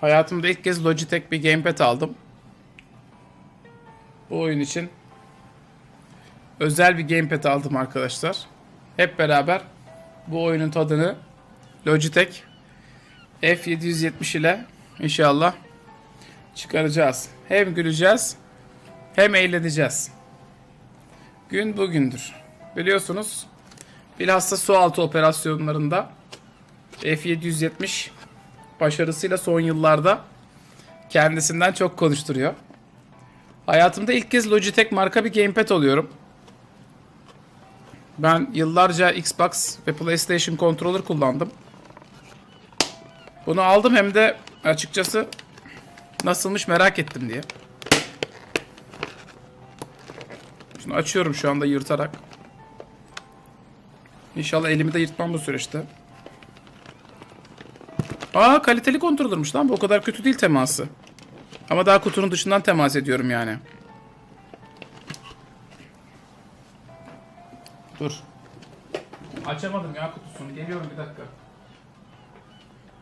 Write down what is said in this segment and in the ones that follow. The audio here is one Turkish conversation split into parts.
Hayatımda ilk kez Logitech bir gamepad aldım. Bu oyun için özel bir gamepad aldım arkadaşlar. Hep beraber bu oyunun tadını Logitech F770 ile inşallah çıkaracağız. Hem güleceğiz hem eğleneceğiz. Gün bugündür. Biliyorsunuz bilhassa su altı operasyonlarında F770 başarısıyla son yıllarda kendisinden çok konuşturuyor. Hayatımda ilk kez Logitech marka bir gamepad alıyorum. Ben yıllarca Xbox ve PlayStation controller kullandım. Bunu aldım hem de açıkçası nasılmış merak ettim diye. Şunu açıyorum şu anda yırtarak. İnşallah elimi de yırtmam bu süreçte. Aa kaliteli kontrolörmüş lan. Bu o kadar kötü değil teması. Ama daha kutunun dışından temas ediyorum yani. Dur. Açamadım ya kutusunu. Geliyorum bir dakika.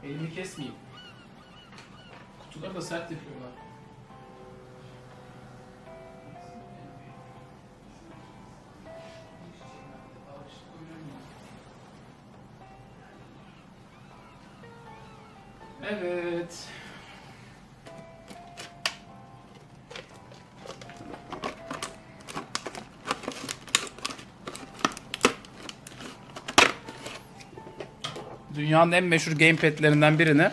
Elimi kesmeyeyim. Kutuları da sert yapıyorlar. Evet. Dünyanın en meşhur gamepad'lerinden birini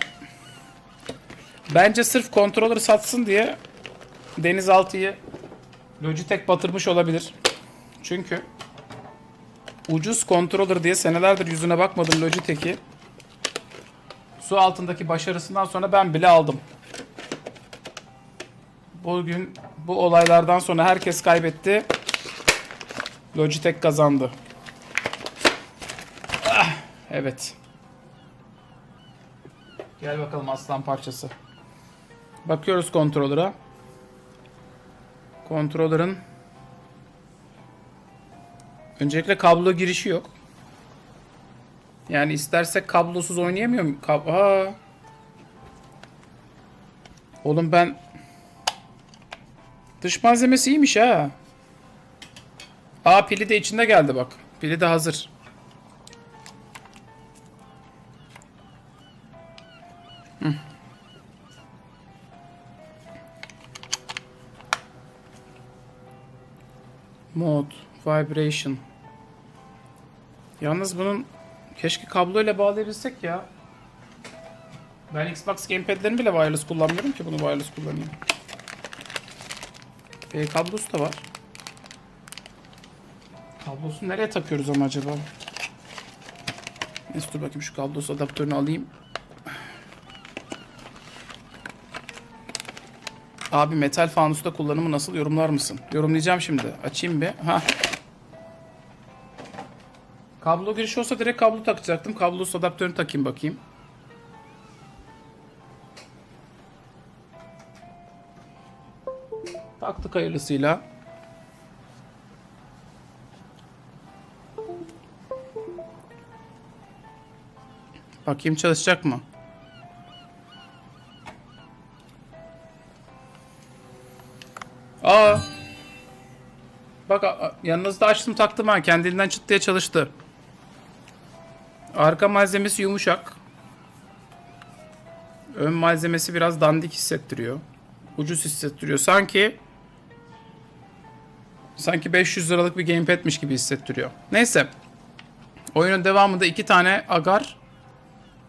bence sırf controller satsın diye denizaltıyı Logitech batırmış olabilir. Çünkü ucuz controller diye senelerdir yüzüne bakmadım Logitech'i. Su altındaki başarısından sonra ben bile aldım. Bugün bu olaylardan sonra herkes kaybetti. Logitech kazandı. Ah, evet. Gel bakalım aslan parçası. Bakıyoruz kontrolöre. Kontrolörün öncelikle kablo girişi yok. Yani istersek kablosuz oynayamıyor muyum? Kab Aa. Oğlum ben dış malzemesi iyiymiş ha. Aa pili de içinde geldi bak. Pili de hazır. Hı. Mode, vibration. Yalnız bunun keşke kabloyla bağlayabilsek ya. Ben Xbox gamepad'lerini bile wireless kullanmıyorum ki bunu wireless kullanayım. E, kablosu da var. Kablosu nereye takıyoruz ama acaba? Neyse dur bakayım şu kablosu adaptörünü alayım. Abi metal fanusta kullanımı nasıl yorumlar mısın? Yorumlayacağım şimdi. Açayım bir. Ha. Kablo girişi olsa direkt kablo takacaktım. Kablosuz adaptörünü takayım bakayım. Taktık hayırlısıyla. Bakayım çalışacak mı? Aa. Bak yanınızda açtım taktım ha. Kendiliğinden çıt diye çalıştı. Arka malzemesi yumuşak. Ön malzemesi biraz dandik hissettiriyor. Ucuz hissettiriyor. Sanki sanki 500 liralık bir gamepad'miş gibi hissettiriyor. Neyse. Oyunun devamında iki tane agar,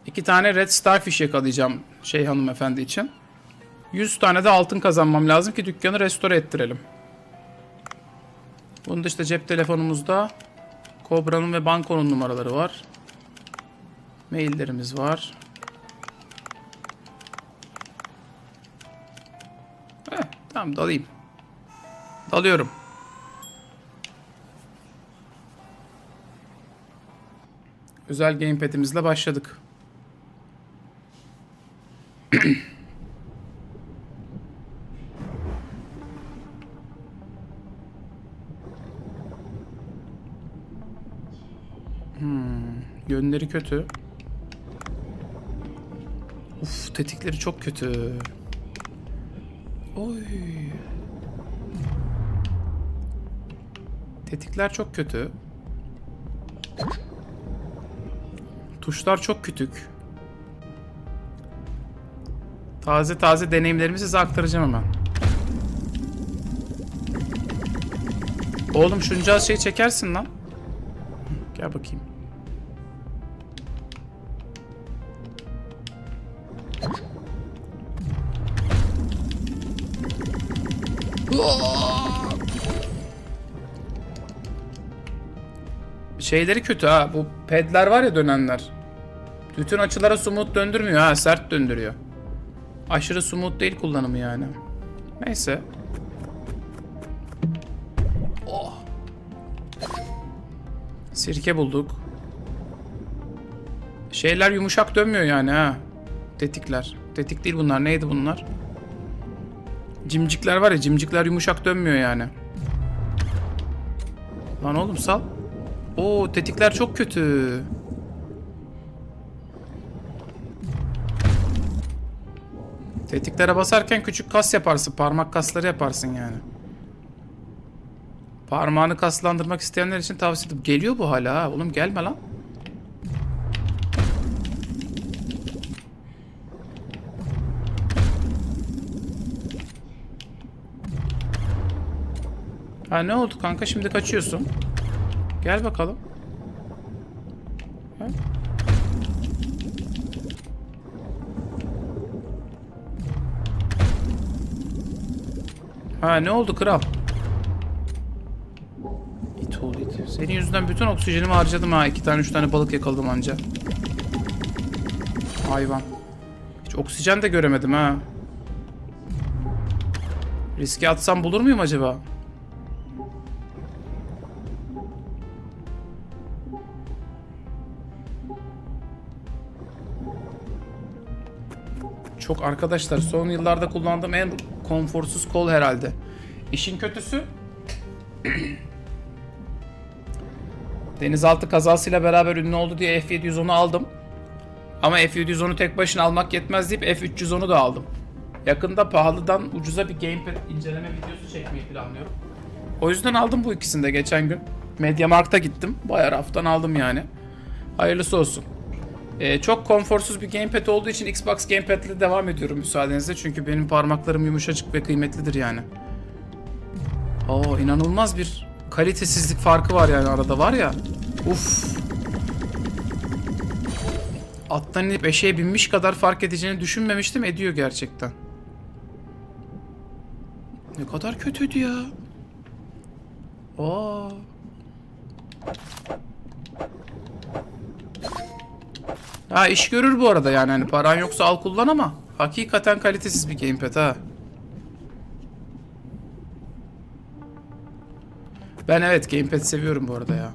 iki tane red starfish yakalayacağım şey hanımefendi için. 100 tane de altın kazanmam lazım ki dükkanı restore ettirelim. Bunun dışında cep telefonumuzda Kobra'nın ve bankonun numaraları var. Maillerimiz var. Heh, tamam dalayım. Dalıyorum. Özel gamepad'imizle başladık. Yönleri kötü. Tetikleri çok kötü. Oy. Tetikler çok kötü. Tuşlar çok küçük. Taze taze deneyimlerimi size aktaracağım hemen. Oğlum şunca şey çekersin lan. Gel bakayım. Şeyleri kötü ha. Bu pedler var ya dönenler. Bütün açılara smooth döndürmüyor ha. Sert döndürüyor. Aşırı smooth değil kullanımı yani. Neyse. Oh. Sirke bulduk. Şeyler yumuşak dönmüyor yani ha. Tetikler. Tetik değil bunlar. Neydi bunlar? Cimcikler var ya. Cimcikler yumuşak dönmüyor yani. Lan oğlum sal. Oo tetikler çok kötü. Tetiklere basarken küçük kas yaparsın. Parmak kasları yaparsın yani. Parmağını kaslandırmak isteyenler için tavsiye ederim. Geliyor bu hala ha. Oğlum gelme lan. Ha ne oldu kanka şimdi kaçıyorsun. Gel bakalım. Ha? Ha ne oldu kral? İt oldu it. Senin yüzünden bütün oksijenimi harcadım ha. İki tane üç tane balık yakaladım anca. Hayvan. Hiç oksijen de göremedim ha. Riske atsam bulur muyum acaba? Çok arkadaşlar son yıllarda kullandığım en konforsuz kol herhalde. İşin kötüsü denizaltı kazasıyla beraber ünlü oldu diye F710'u aldım. Ama F710'u tek başına almak yetmez deyip F310'u da aldım. Yakında pahalıdan ucuza bir gamepad inceleme videosu çekmeyi planlıyorum. O yüzden aldım bu ikisini de geçen gün. Mediamarkt'a gittim. Bayağı raftan aldım yani. Hayırlısı olsun. Ee, çok konforsuz bir gamepad olduğu için Xbox Gamepad ile devam ediyorum müsaadenizle. Çünkü benim parmaklarım yumuşacık ve kıymetlidir yani. Oo inanılmaz bir kalitesizlik farkı var yani arada var ya. Uf. Attan inip eşeğe binmiş kadar fark edeceğini düşünmemiştim. Ediyor gerçekten. Ne kadar kötüydü ya. Aa. Ha iş görür bu arada yani hani paran yoksa al kullan ama hakikaten kalitesiz bir gamepad ha. Ben evet gamepad seviyorum bu arada ya.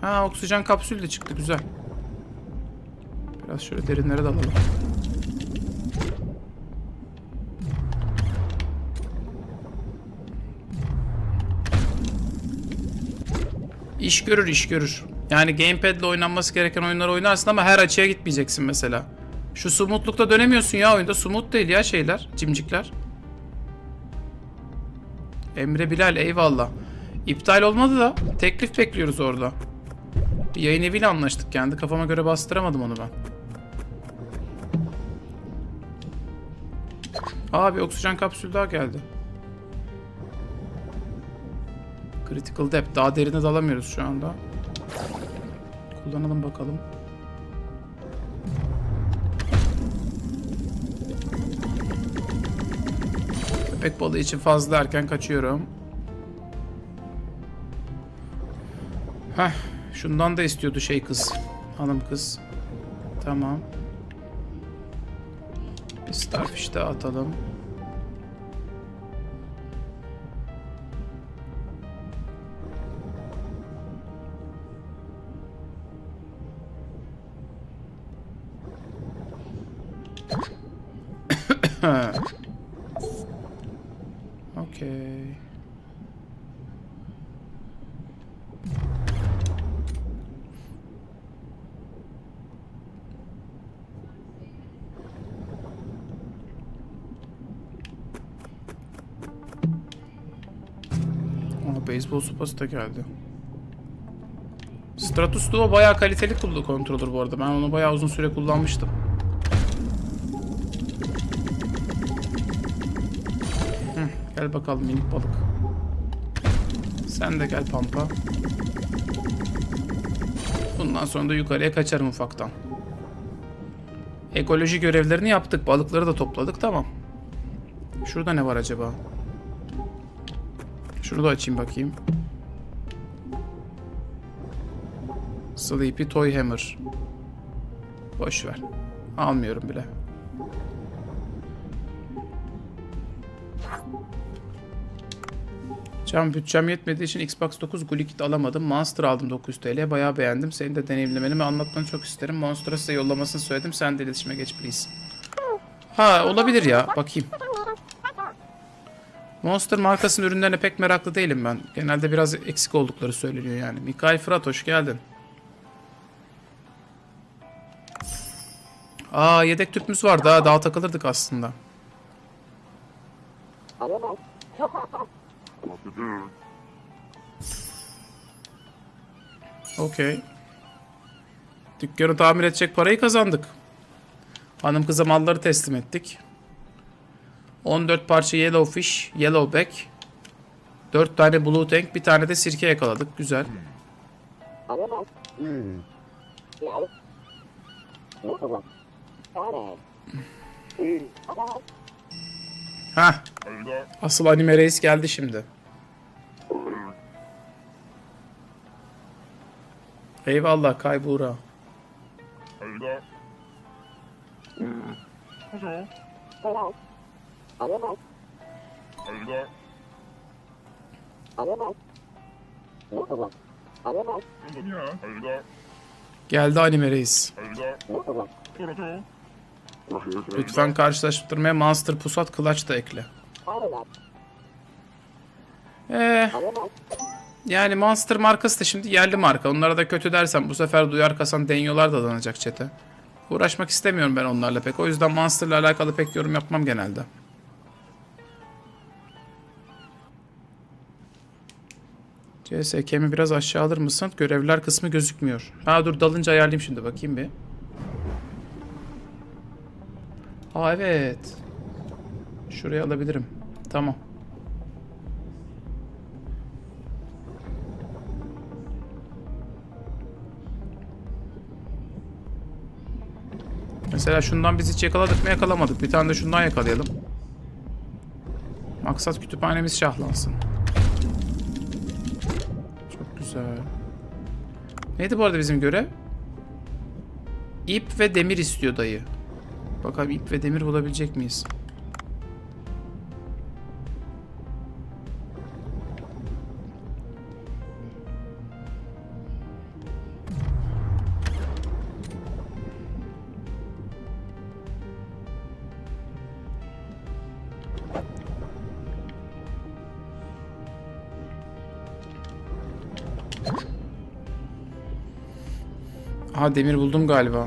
Ha oksijen kapsülü de çıktı güzel. Biraz şöyle derinlere dalalım. İş görür iş görür. Yani gamepad ile oynanması gereken oyunları oynarsın ama her açıya gitmeyeceksin mesela. Şu sumutlukta dönemiyorsun ya oyunda. Sumut değil ya şeyler, cimcikler. Emre Bilal eyvallah. İptal olmadı da teklif bekliyoruz orada. Bir yayın eviyle anlaştık kendi kafama göre bastıramadım onu ben. Aa bir oksijen kapsülü daha geldi. Critical depth. Daha derine dalamıyoruz şu anda. Kullanalım bakalım. Köpek balığı için fazla erken kaçıyorum. Heh, şundan da istiyordu şey kız. Hanım kız. Tamam. Bir starfish daha atalım. okay. Aa, beyzbol sopası da geldi. Stratus Duo bayağı kaliteli kullu kontrolür bu arada. Ben onu bayağı uzun süre kullanmıştım. Gel bakalım minik balık. Sen de gel pampa. Bundan sonra da yukarıya kaçarım ufaktan. Ekoloji görevlerini yaptık. Balıkları da topladık. Tamam. Şurada ne var acaba? Şunu da açayım bakayım. Sleepy Toy Hammer. Boş ver. Almıyorum bile. Can bütçem yetmediği için Xbox 9 Gulikit alamadım. Monster aldım 900 TL. Bayağı beğendim. Senin de deneyimlemeni ve anlatmanı çok isterim. Monster'a size yollamasını söyledim. Sen de iletişime geç please. Ha olabilir ya. Bakayım. Monster markasının ürünlerine pek meraklı değilim ben. Genelde biraz eksik oldukları söyleniyor yani. Mikael Fırat hoş geldin. Aa yedek tüpümüz var daha daha takılırdık aslında. Okey. Dükkanı tamir edecek parayı kazandık. Hanım kıza malları teslim ettik. 14 parça yellow fish, yellow back. 4 tane blue tank, bir tane de sirke yakaladık. Güzel. Ha, asıl anime reis geldi şimdi. Eyvallah Kaybura. Geldi anime reis. Lütfen karşılaştırmaya Monster Pusat Clutch da ekle. Eee yani Monster markası da şimdi yerli marka. Onlara da kötü dersem bu sefer duyar kasan denyolar da danacak çete. Uğraşmak istemiyorum ben onlarla pek. O yüzden Monster'la alakalı pek yorum yapmam genelde. CSK'mi biraz aşağı alır mısın? Görevler kısmı gözükmüyor. Ha dur dalınca ayarlayayım şimdi bakayım bir. Aa evet. Şuraya alabilirim. Tamam. Mesela şundan biz hiç yakaladık mı yakalamadık. Bir tane de şundan yakalayalım. Maksat kütüphanemiz şahlansın. Çok güzel. Neydi bu arada bizim görev? İp ve demir istiyor dayı. Bakalım ip ve demir bulabilecek miyiz? Aha demir buldum galiba.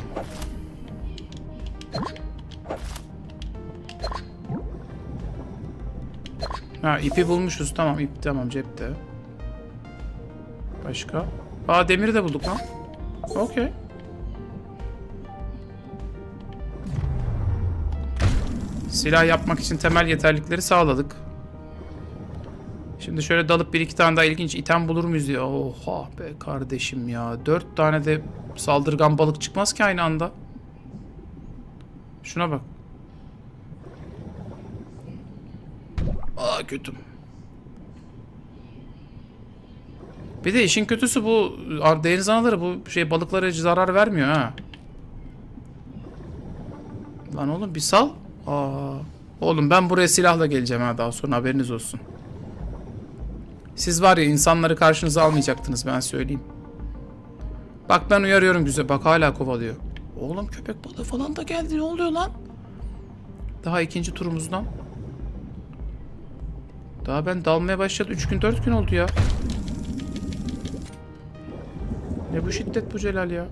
İpi bulmuşuz. Tamam ip tamam cepte. Başka? Aa demiri de bulduk lan. Okey. Silah yapmak için temel yeterlikleri sağladık. Şimdi şöyle dalıp bir iki tane daha ilginç item bulur muyuz diye. Oha be kardeşim ya. Dört tane de saldırgan balık çıkmaz ki aynı anda. Şuna bak. Aa kötüm. Bir de işin kötüsü bu deniz anaları bu şey balıklara hiç zarar vermiyor ha. Lan oğlum bir sal. Aa. Oğlum ben buraya silahla geleceğim ha daha sonra haberiniz olsun. Siz var ya insanları karşınıza almayacaktınız ben söyleyeyim. Bak ben uyarıyorum güzel. Bak hala kovalıyor. Oğlum köpek balığı falan da geldi. Ne oluyor lan? Daha ikinci turumuzdan. Daha ben dalmaya başladı. 3 gün 4 gün oldu ya. Ne bu şiddet bu Celal ya?